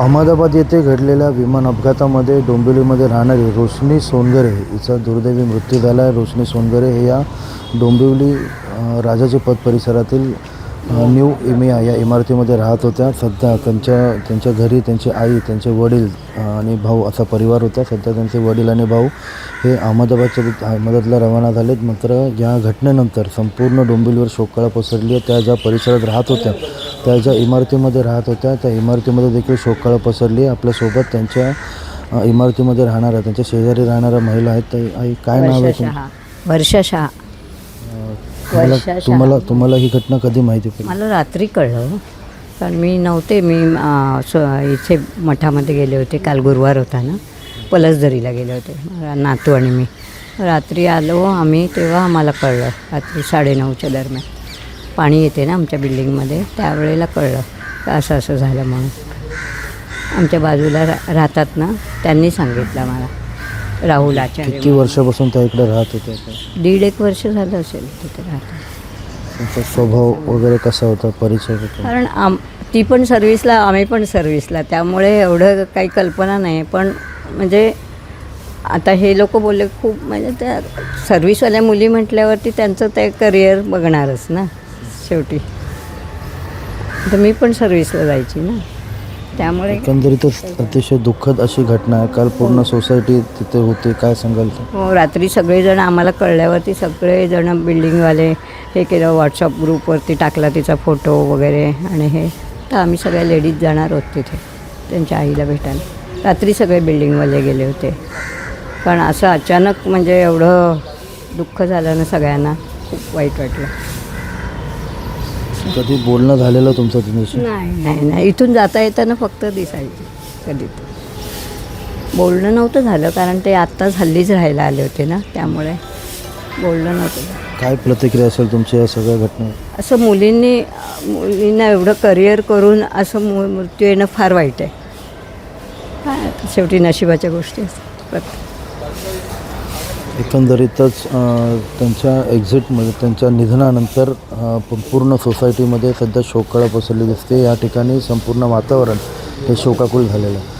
अहमदाबाद येथे घडलेल्या विमान अपघातामध्ये डोंबिवलीमध्ये राहणारी रोशनी सोनगरे हिचा दुर्दैवी मृत्यू झाला आहे रोशनी सोनगरे हे या डोंबिवली राजाचे पद परिसरातील न्यू इमिया या इमारतीमध्ये राहत होत्या. सध्या त्यांच्या त्यांच्या घरी त्यांची आई त्यांचे वडील आणि भाऊ असा परिवार होता. सध्या त्यांचे वडील आणि भाऊ हे अहमदाबादच्या अहमदाबादला रवाना झालेत. मात्र या घटनेनंतर संपूर्ण डोंबिवलीवर शोककळा पसरली आहे. त्या ज्या परिसरात राहत होत्या त्या ज्या इमारतीमध्ये राहत होत्या त्या इमारतीमध्ये देखील शोककळा पसरली. आपल्यासोबत त्यांच्या इमारतीमध्ये राहणाऱ्या त्यांच्या शेजारी राहणाऱ्या महिला आहेत. आई काय नाव आहे वर्षा शहा. तुम्हाला वर्षा. तुम्हाला तुम्हाला ही घटना कधी माहिती पडली? मला रात्री कळलं कारण मी नव्हते. मी इथे मठामध्ये गेले होते. काल गुरुवार होता ना. पलसदरीला गेले होते. नातू आणि मी. रात्री आलो. आम्ही तेव्हा आम्हाला कळलं. रात्री साडेनऊच्या दरम्यान. पाणी येते ना आमच्या बिल्डिंगमध्ये त्यावेळेला कळलं का असं असं झालं म्हणून. आमच्या बाजूला रा राहतात ना त्यांनी सांगितलं मला राहुल आचार्य किती वर्षापासून त्या इकडे राहत त्या? दीड एक वर्ष झालं असेल तिथे राहतात. त्यांचा स्वभाव वगैरे कसा होता परिचय होता? कारण आम ती पण सर्विसला आम्ही पण सर्विसला त्यामुळे एवढं काही कल्पना नाही पण म्हणजे आता हे लोक बोलले खूप म्हणजे त्या सर्विसवाल्या मुली म्हटल्यावरती त्यांचं ते करिअर बघणारच ना. शेवटी. तर मी पण सर्विसला जायची ना. त्यामुळे एकंदरीतच अतिशय दुःखद अशी घटना आहे. काल पूर्ण सोसायटी तिथे होती. काय सांगाल? हो रात्री सगळेजण आम्हाला कळल्यावरती सगळेजण बिल्डिंगवाले हे केलं. व्हॉट्सअप ग्रुपवरती टाकला तिचा फोटो वगैरे आणि हे. तर आम्ही सगळ्या लेडीज जाणार आहोत तिथे. त्यांच्या आईला भेटायला. रात्री सगळे बिल्डिंगवाले गेले होते. कारण असं अचानक म्हणजे एवढं दुःख झालं ना सगळ्यांना. खूप वाईट वाटलं. कधी बोलणं झालेलं तुमचं तुमच्याशी नाही नाही नाही. इथून जाता येताना फक्त दिसायची कधी बोलणं नव्हतं झालं कारण ते आत्ताच हल्लीच राहायला आले होते ना त्यामुळे बोलणं नव्हतं. काय प्रतिक्रिया असेल तुमची या सगळ्या घटनेवर? असं मुलींनी मुलींना एवढं करिअर करून असं मु मृत्यू येणं फार वाईट आहे. काय आता शेवटी नशिबाच्या गोष्टी असतात. प्रत्येक एकंदरीतच त्यांच्या एक्झिटमध्ये त्यांच्या निधनानंतर पूर्ण सोसायटीमध्ये सध्या शोककळा पसरली दिसते. या ठिकाणी संपूर्ण वातावरण हे शोकाकुल झालेलं आहे.